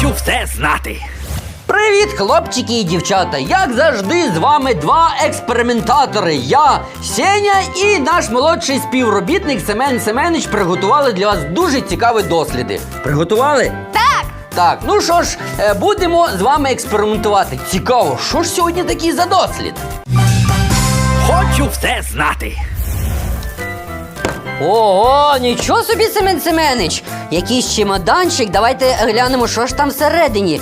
Хочу все знати. Привіт, хлопчики і дівчата! Як завжди, з вами два експериментатори. Я, Сеня і наш молодший співробітник Семен Семенич приготували для вас дуже цікаві досліди. Приготували? Так! Так, ну що ж, е, будемо з вами експериментувати. Цікаво, що ж сьогодні такий за дослід? Хочу все знати. Ого, нічого собі, Семен Семенич! Якийсь чемоданчик, давайте глянемо, що ж там всередині.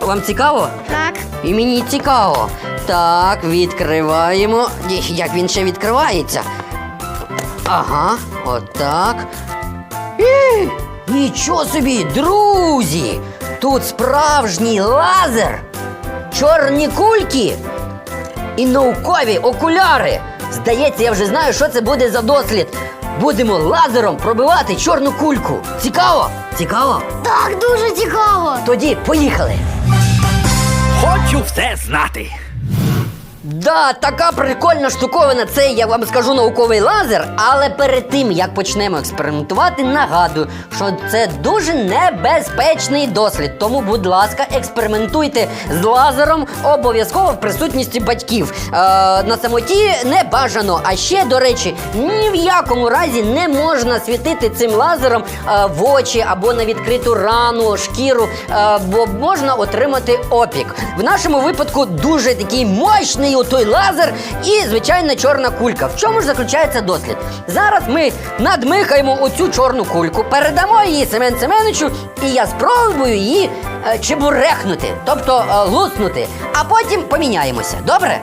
Вам цікаво? Так. І мені цікаво. Так, відкриваємо. Як він ще відкривається? Ага, отак. Е, Нічого собі, друзі! Тут справжній лазер, чорні кульки і наукові окуляри. Здається, я вже знаю, що це буде за дослід. Будемо лазером пробивати чорну кульку. Цікаво? Цікаво? Так, дуже цікаво. Тоді поїхали. Хочу все знати. Да, така прикольна штуковина, це я вам скажу науковий лазер. Але перед тим як почнемо експериментувати, нагадую, що це дуже небезпечний дослід. Тому, будь ласка, експериментуйте з лазером обов'язково в присутності батьків. Е, на самоті не бажано. А ще, до речі, ні в якому разі не можна світити цим лазером е, в очі або на відкриту рану, шкіру, е, бо можна отримати опік. В нашому випадку дуже такий мощний той лазер і звичайна чорна кулька. В чому ж заключається дослід? Зараз ми надмихаємо оцю чорну кульку, передамо її Семен Семеновичу, і я спробую її е, чебурехнути, тобто е, луснути, а потім поміняємося. Добре?